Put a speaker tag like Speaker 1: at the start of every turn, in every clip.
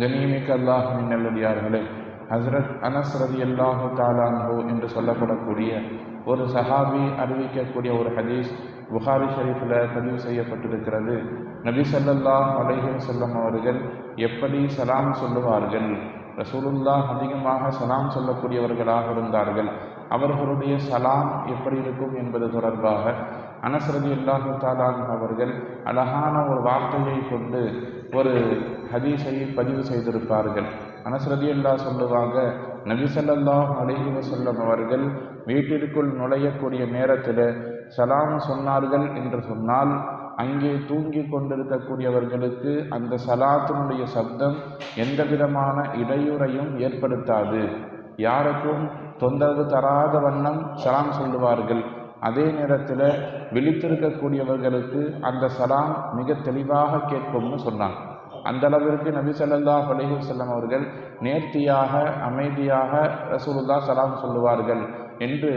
Speaker 1: கனிமிக்க அல்லாஹின் நல்லடியார்களே ஹசரத் அனஸ் ரதி அல்லாஹு தாலான்ஹோ என்று சொல்லப்படக்கூடிய ஒரு சஹாபி அறிவிக்கக்கூடிய ஒரு ஹதீஸ் புகாரி ஷரீஃபில் பதிவு செய்யப்பட்டிருக்கிறது. நபி ஸல்லல்லாஹு அலைஹம் செல்லம் அவர்கள் எப்படி சலாம் சொல்லுவார்கள்? ரசூலுல்லாஹ் அதிகமாக சலாம் சொல்லக்கூடியவர்களாக இருந்தார்கள். அவர்களுடைய சலாம் எப்படி இருக்கும் என்பது தொடர்பாக அனஸ்ரதி அல்லாஹு தாலான் அவர்கள் அழகான ஒரு வார்த்தையை கொண்டு ஒரு ஹதீஸை பதிவு செய்திருப்பார்கள். அனஸ்ரதி அல்லா சொல்லுவாங்க நபிசல்லாஹ் ஸல்லல்லாஹு அலைஹி அவர்கள் வீட்டிற்குள் நுழையக்கூடிய நேரத்தில் சலாம் சொன்னார்கள் என்று சொன்னால் அங்கே தூங்கி கொண்டிருக்கக்கூடியவர்களுக்கு அந்த சலாத்தினுடைய சப்தம் எந்த விதமான இடையூறையும் ஏற்படுத்தாது. யாருக்கும் தொந்தரவு தராத வண்ணம் சலாம் சொல்லுவார்கள். அதே நேரத்தில் விழித்திருக்கக்கூடியவர்களுக்கு அந்த சலாம் மிக தெளிவாக கேட்கும்னு சொன்னாங்க. அந்த அளவிற்கு நபி ஸல்லல்லாஹு அலைஹி வஸல்லம் அவர்கள் நேர்த்தியாக அமைதியாக ரசூலுல்லா சலாம் சொல்லுவார்கள் என்று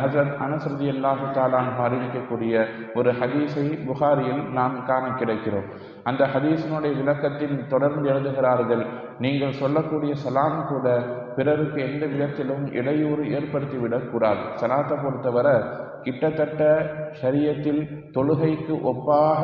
Speaker 1: ஹசரத் அனசரதி அல்லாஹு தாலான் அறிவிக்கக்கூடிய ஒரு ஹதீஸை புகாரியில் நாம் காண கிடைக்கிறோம். அந்த ஹதீஸினுடைய விளக்கத்தில் தொடர்ந்து எழுதுகிறார்கள் நீங்கள் சொல்லக்கூடிய சலாம் கூட பிறருக்கு எந்த விதத்திலும் இடையூறு ஏற்படுத்திவிடக்கூடாது சலாத்தை பொறுத்தவரை கிட்டத்தட்ட ஷரியத்தில் தொழுகைக்கு ஒப்பாக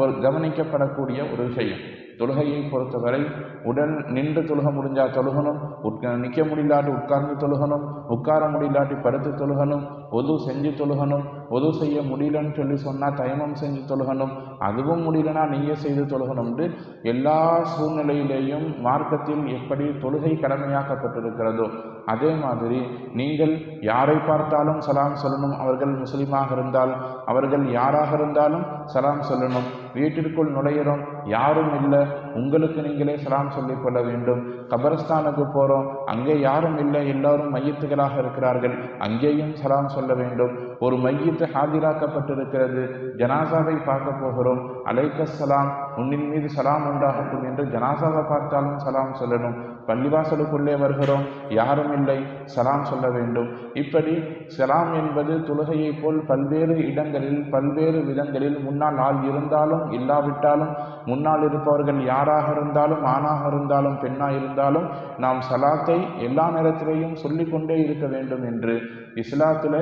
Speaker 1: ஒரு கவனிக்கப்படக்கூடிய ஒரு விஷயம். தொழுகையை பொறுத்தவரை உடல் நின்று தொழுக முடிஞ்சா தொழுகணும் உட்க நிற்க முடியலாட்டி உட்கார்ந்து தொழுகணும் உட்கார முடியலாட்டி படுத்து தொழுகணும் ஒது செஞ்சு தொழுகணும் ஒது செய்ய முடியலன்னு சொல்லி சொன்னால் தயமம் செஞ்சு தொழுகணும் அதுவும் முடியலனா நீயே செய்து தொழுகணும்னு எல்லா சூழ்நிலையிலேயும் மார்க்கத்தில் எப்படி தொழுகை கடமையாக்கப்பட்டிருக்கிறதோ அதே மாதிரி நீங்கள் யாரை பார்த்தாலும் சலாம் சொல்லணும். அவர்கள் முஸ்லீமாக இருந்தால் அவர்கள் யாராக இருந்தாலும் சலாம் சொல்லணும். வீட்டிற்குள் நுழையிறோம் யாரும் இல்லை. உங்களுக்கு நீங்களே சலாம் சொல்லிக் கொள்ள வேண்டும். கபரஸ்தானுக்கு போகிறோம் அங்கே யாரும் இல்லை. எல்லாரும் மையத்துகளாக இருக்கிறார்கள். அங்கேயும் சலாம் சொல்ல வேண்டும். ஒரு மையத்து ஆஜராக்கப்பட்டிருக்கிறது ஜனாசாவை பார்க்க போகிறோம். அலைக்கசலாம் உன்னின் மீது சலாம் உண்டாகட்டும் என்று ஜனாசாவை பார்த்தாலும் சலாம் சொல்லணும். பள்ளிவாசலுக்குள்ளே வருகிறோம் யாரும் இல்லை சலாம் சொல்ல வேண்டும். இப்படி சலாம் என்பது தொழுகையை போல் பல்வேறு இடங்களில் பல்வேறு விதங்களில் முன்னால் ஆள் இருந்தாலும் இல்லாவிட்டாலும் முன்னால் இருப்பவர்கள் யாராக இருந்தாலும் ஆணாக இருந்தாலும் பெண்ணாக இருந்தாலும் நாம் சலாத்தை எல்லா நேரத்திலேயும் சொல்லிக்கொண்டே இருக்க வேண்டும் என்று இஸ்லாத்தில்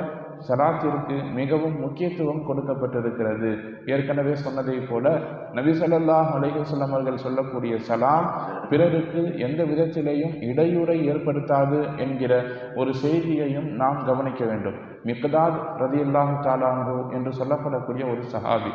Speaker 1: சலாத்திற்கு மிகவும் முக்கியத்துவம் கொடுக்கப்பட்டிருக்கிறது. ஏற்கனவே சொன்னதை போல நபிசல்லாஹ் ஸல்லல்லாஹு அவர்கள் சொல்லக்கூடிய சலாம் பிறருக்கு எந்த விதத்திலேயும் இடையூறை ஏற்படுத்தாது என்கிற ஒரு செய்தியையும் நாம் கவனிக்க வேண்டும். மிக்தாத் ரதியுல்லாஹு தாலானு என்று சொல்லப்படக்கூடிய ஒரு சஹாபி.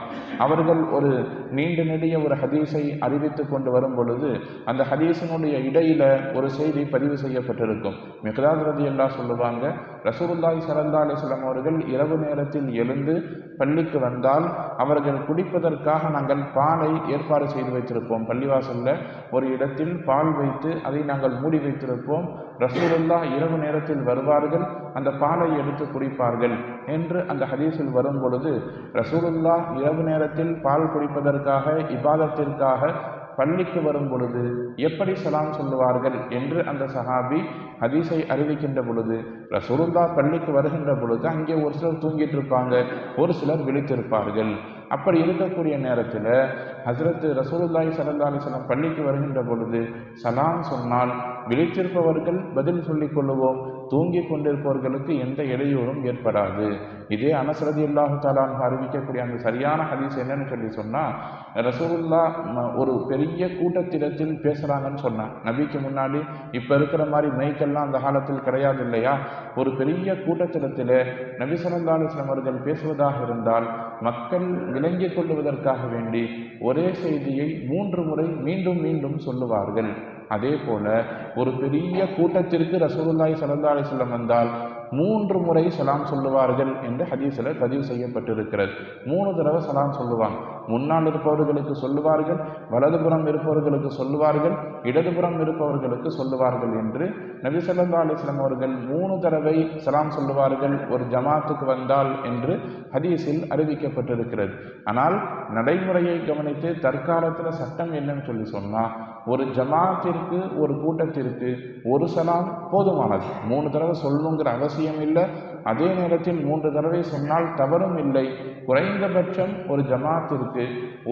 Speaker 1: அவர்கள் ஒரு நீண்ட நெடிய ஒரு ஹதீஸை அறிவித்து கொண்டு வரும் பொழுது அந்த ஹதீஸினுடைய இடையில ஒரு செய்தி பதிவு செய்யப்பட்டிருக்கும். மிக்தாத் ரதியுல்லா சொல்லுவாங்க ரசூலுல்லாஹி ஸல்லல்லாஹு அலைஹி அவர்கள் இரவு நேரத்தில் எழுந்து பள்ளிக்கு வந்தால் அவர்கள் குடிப்பதற்காக நாங்கள் பாலை ஏற்பாடு செய்து வைத்திருப்போம். பள்ளிவாசல்ல ஒரு இடத்தில் பால் வைத்து அதை நாங்கள் மூடி வைத்திருப்போம். ரசூலுல்லா இரவு நேரத்தில் வருவார்கள். அந்த பாலை எடுத்து குடிப்பார்கள் என்று அந்த ஹதீஸில் வரும் பொழுது ரசூலுல்லா இரவு நேரத்தில் பால் குடிப்பதற்காக இபாதத்திற்காக பள்ளிக்கு வரும் பொழுது எப்படி சலாம் சொல்லுவார்கள் என்று அந்த சஹாபி ஹதீஸை அறிவிக்கின்ற பொழுது ரசூலுல்லா பள்ளிக்கு வருகின்ற பொழுது அங்கே ஒரு சிலர் தூங்கிட்டு இருப்பாங்க ஒரு சிலர் விழித்திருப்பார்கள். அப்படி இருக்கக்கூடிய நேரத்தில் ஹசரத் ரசூலுல்லாஹி ஸல்லல்லாஹு அலைஹி பள்ளிக்கு வருகின்ற பொழுது சலாம் சொன்னால் விழித்திருப்பவர்கள் பதில் சொல்லிக் கொள்ளுவோம். தூங்கி கொண்டிருப்பவர்களுக்கு எந்த இடையூறும் ஏற்படாது. இதே அனசரதி அல்லாஹு தாலான் அறிவிக்கக்கூடிய அந்த சரியான ஹதீஸ் என்னன்னு சொல்லி சொன்னால் ரசூலுல்லா ஒரு பெரிய கூட்டத்திடத்தில் பேசுகிறாங்கன்னு சொன்னான் நபிக்கு முன்னாடி இப்போ இருக்கிற மாதிரி மைக்கெல்லாம் அந்த காலத்தில் கிடையாது இல்லையா? ஒரு பெரிய கூட்டத்திடத்தில் நபி ஸல்லல்லாஹு அவர்கள் பேசுவதாக இருந்தால் மக்கள் விளங்கிக் கொள்ளுவதற்காக வேண்டி ஒரே செய்தியை மூன்று முறை மீண்டும் மீண்டும் சொல்லுவார்கள். அதே போல ஒரு பெரிய கூட்டத்திற்கு ரசூலுல்லாஹி ஸல்லல்லாஹு செல்லம் வந்தால் மூன்று முறை சலாம் சொல்லுவார்கள் என்று ஹதீஸில் பதிவு செய்யப்பட்டிருக்கிறது. மூணு தடவை சலாம் சொல்லுவாங்க. முன்னால் இருப்பவர்களுக்கு சொல்லுவார்கள் வலதுபுறம் இருப்பவர்களுக்கு சொல்லுவார்கள் இடதுபுறம் இருப்பவர்களுக்கு சொல்லுவார்கள் என்று நபி ஸல்லல்லாஹு அலிஸ்லாம் அவர்கள் மூணு தடவை சலாம் சொல்லுவார்கள் ஒரு ஜமாத்துக்கு வந்தால் என்று ஹதீஸில் அறிவிக்கப்பட்டிருக்கிறது. ஆனால் நடைமுறையை கவனித்து தற்காலத்தில் சட்டம் என்னன்னு சொல்லி சொன்னால் ஒரு ஜமாத்திற்கு ஒரு கூட்டத்திற்கு ஒரு சலாம் போதுமானது. மூணு தடவை சொல்லணுங்கிற அவசியம் இல்லை. அதே நேரத்தில் மூன்று தடவை சொன்னால் தவறும் இல்லை. குறைந்தபட்சம் ஒரு ஜமாத்திற்கு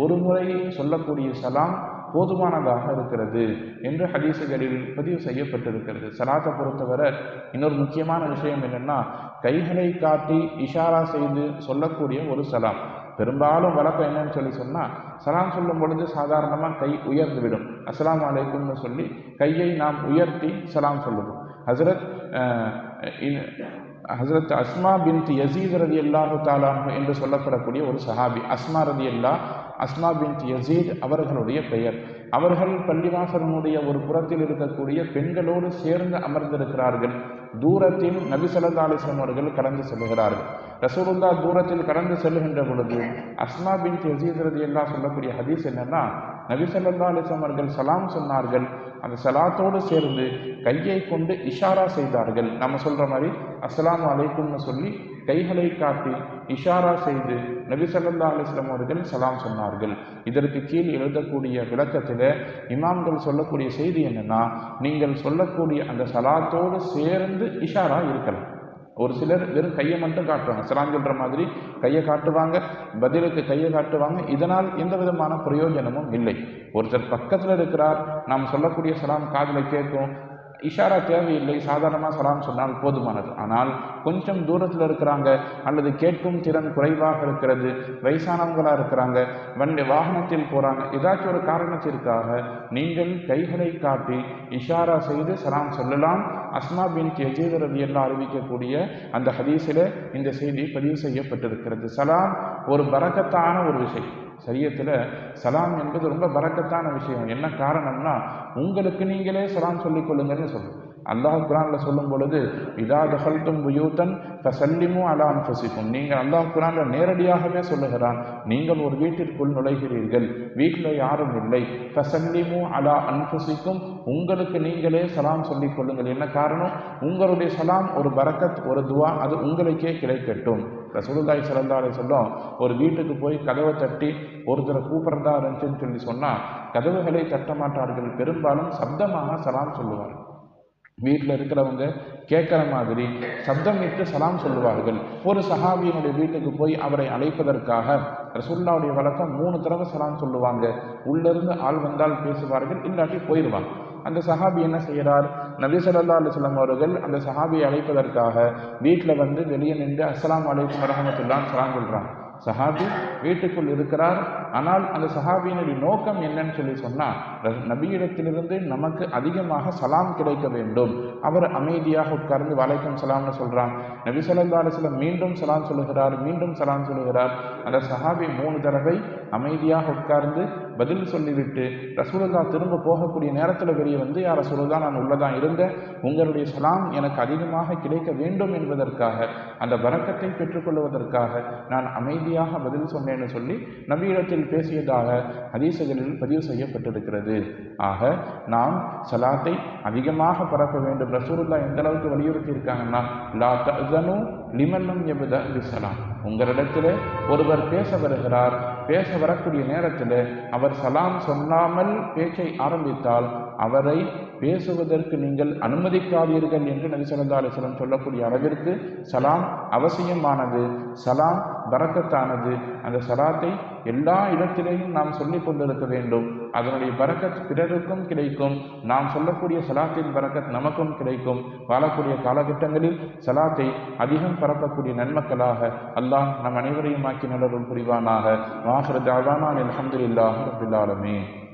Speaker 1: ஒரு முறை சொல்லக்கூடிய சலாம் போதுமானதாக இருக்கிறது என்று ஹதீசுகளில் பதிவு செய்யப்பட்டிருக்கிறது. சலாத்தை பொறுத்தவரை இன்னொரு முக்கியமான விஷயம் என்னென்னா கைகளை காட்டி இஷாரா செய்து சொல்லக்கூடிய ஒரு சலாம். பெரும்பாலும் வழக்கம் என்னன்னு சொல்லி சொன்னால் சலாம் சொல்லும் பொழுது சாதாரணமாக கை உயர்ந்து விடும் அஸ்லாம் அலைக்கும்னு சொல்லி கையை நாம் உயர்த்தி சலாம் சொல்லுவோம். ஹசரத் ஹசரத் அஸ்மா பின் யசீத் ரதி அல்லாஹு தாலாம் என்று சொல்லப்படக்கூடிய ஒரு சஹாபி அஸ்மா ரதி அல்லா அஸ்மா பின் யசீத் அவர்களுடைய பெயர். அவர்கள் பள்ளிவாசலனுடைய ஒரு புறத்தில் இருக்கக்கூடிய பெண்களோடு சேர்ந்து அமர்ந்திருக்கிறார்கள். தூரத்தில் நபி அவர்கள் கடந்து செல்கிறார்கள். ரசூலுல்லா தூரத்தில் கடந்து செல்லுகின்ற பொழுது அஸ்மா பின் யசீத் ரலியல்லாஹு சொல்லக்கூடிய ஹதீஸ் என்னன்னா நபிசல்லா அலிஸ்லாம் அவர்கள் சலாம் சொன்னார்கள். அந்த சலாத்தோடு சேர்ந்து கையை கொண்டு இஷாரா செய்தார்கள். நம்ம சொல்கிற மாதிரி அஸ்லாம் அலைக்கும்னு சொல்லி கைகளை காட்டி இஷாரா செய்து நபி ஸல்லல்லாஹு அலைஹி அவர்கள் சலாம் சொன்னார்கள். இதற்கு கீழ் எழுதக்கூடிய விளக்கத்தில் இமாம்கள் சொல்லக்கூடிய செய்தி என்னன்னா நீங்கள் சொல்லக்கூடிய அந்த சலாத்தோடு சேர்ந்து இஷாரா இருக்கலாம் ஒரு சிலர் வெறும் கையை மட்டும் காட்டுவாங்க. சலாம் சொல்கிற மாதிரி கையை காட்டுவாங்க பதிலுக்கு கையை காட்டுவாங்க. இதனால் எந்த விதமான பிரயோஜனமும் இல்லை. ஒருத்தர் பக்கத்தில் இருக்கிறார் நாம் சொல்லக்கூடிய சலாம் காதில் கேட்கும் இஷாரா தேவையில்லை சாதாரணமாக சலாம் சொன்னால் போதுமானது. ஆனால் கொஞ்சம் தூரத்தில் இருக்கிறாங்க அல்லது கேட்கும் திறன் குறைவாக இருக்கிறது வயசானவங்களாக இருக்கிறாங்க வண்டி வாகனத்தில் போகிறாங்க ஏதாச்சும் ஒரு காரணத்திற்காக நீங்கள் கைகளை காட்டி இஷாரா செய்து சலாம் சொல்லலாம். அஸ்மா பின் யஜீத் ரவி எல்லாம் அறிவிக்கக்கூடிய அந்த ஹதீஸில் இந்த செய்தி பதிவு செய்யப்பட்டிருக்கிறது. சலாம் ஒரு பரக்கத்தான ஒரு விஷயம். சரியத்தில் சலாம் என்பது ரொம்ப பறக்கத்தான விஷயம். என்ன காரணம்னா உங்களுக்கு நீங்களே சலாம் சொல்லிக் கொள்ளுங்கன்னு சொல்லுவோம் அல்லாஹ் குரானில் சொல்லும் பொழுது இதா தகல்தும் புயூத்தன் தசல்லிமோ அலா ஃபசிக்கும் நீங்கள் அல்லாஹ் குரானில் நேரடியாகவே சொல்லுகிறான் நீங்கள் ஒரு வீட்டிற்குள் நுழைகிறீர்கள் வீட்டில் யாரும் இல்லை. தசல்லிமோ அலா அன்ஃபசிக்கும். உங்களுக்கு நீங்களே சலாம் சொல்லிக் கொள்ளுங்கள். என்ன காரணம்? உங்களுடைய சலாம் ஒரு பரக்கத் ஒரு துவா அது உங்களுக்கே கிடைக்கட்டும். ரசூலுல்லாஹி சிறந்தாலே சொல்லும் ஒரு வீட்டுக்கு போய் கதவை தட்டி ஒருத்தரை கூப்பிட்றதா இருந்துச்சுன்னு சொல்லி சொன்னால் கதவுகளை தட்ட மாட்டார்கள். பெரும்பாலும் சப்தமாக சலாம் சொல்லுவார். வீட்டில் இருக்கிறவங்க கேட்குற மாதிரி சப்தமிட்டு சலாம் சொல்லுவார்கள். ஒரு சஹாபியினுடைய வீட்டுக்கு போய் அவரை அழைப்பதற்காக ரசூல்லாவுடைய வழக்கம் மூணு தடவை சலாம் சொல்லுவாங்க. உள்ளிருந்து ஆள் வந்தால் பேசுவார்கள் இல்லாட்டி போயிடுவாங்க. அந்த சஹாபி என்ன செய்கிறார்? நபி ஸல்லல்லாஹு அலைஹி வஸல்லம் அவர்கள் அந்த சஹாபியை அழைப்பதற்காக வீட்டில் வந்து வெளியே நின்று அஸ்லாம் அலைக்கும் வரமத்துல்லான்னு சலாம் சொல்கிறாங்க சஹாபி வீட்டுக்குள் இருக்கிறார். ஆனால் அந்த சஹாபியினுடைய நோக்கம் என்னன்னு சொல்லி சொன்னால் நபியிடத்திலிருந்து நமக்கு அதிகமாக சலாம் கிடைக்க வேண்டும். அவர் அமைதியாக உட்கார்ந்து வலைக்கும் சலாம்னு சொல்கிறான் நபி ஸல்லல்லாஹு அலைஹி மீண்டும் சலாம் சொல்லுகிறார் மீண்டும் சலாம் சொல்லுகிறார். அந்த சஹாபி மூணு தடவை அமைதியாக உட்கார்ந்து பதில் சொல்லிவிட்டு ரசூலுல்லா திரும்ப போகக்கூடிய நேரத்தில் வெளியே வந்து யார் ரசூலுல்லா நான் உள்ளதான் இருந்தேன். உங்களுடைய சலாம் எனக்கு அதிகமாக கிடைக்க வேண்டும் என்பதற்காக அந்த வரக்கத்தை பெற்றுக்கொள்வதற்காக நான் அமைதியாக பதில் சொன்னேன்னு சொல்லி நபியிடத்தில் பேசியதாக ஹதீசுகளில் பதிவு செய்யப்பட்டிருக்கிறது. ஆக நாம் சலாத்தை அதிகமாக பரப்ப வேண்டும். ரசூலுல்லா எந்த அளவுக்கு வலியுறுத்தி இருக்காங்கன்னா லா தனு லிமல்லம் எபுத சலாம் உங்களிடத்தில் ஒருவர் பேச வருகிறார். பேச வரக்கூடிய நேரத்தில் அவர் சலாம் சொல்லாமல் பேச்சை ஆரம்பித்தால் அவரை பேசுவதற்கு நீங்கள் அனுமதிக்காதீர்கள் என்று நபி ஸல்லல்லாஹு சொல்லக்கூடிய அளவிற்கு சலாம் அவசியமானது. சலாம் பரக்கத்தானது. அந்த சலாத்தை எல்லா இடத்திலேயும் நாம் சொல்லிக் கொண்டிருக்க வேண்டும். அதனுடைய பரக்கத் பிறருக்கும் கிடைக்கும். நாம் சொல்லக்கூடிய சலாத்தின் பரக்கத் நமக்கும் கிடைக்கும். வாழக்கூடிய காலகட்டங்களில் சலாத்தை அதிகம் பரப்பக்கூடிய நன்மக்களாக அல்லாஹ் நம் அனைவரையும் ஆக்கி நல்லருள் புரிவானாக. வாஹர் தாவானான் அல்ஹம்துலில்லாஹி ரபில் ஆலமீன்.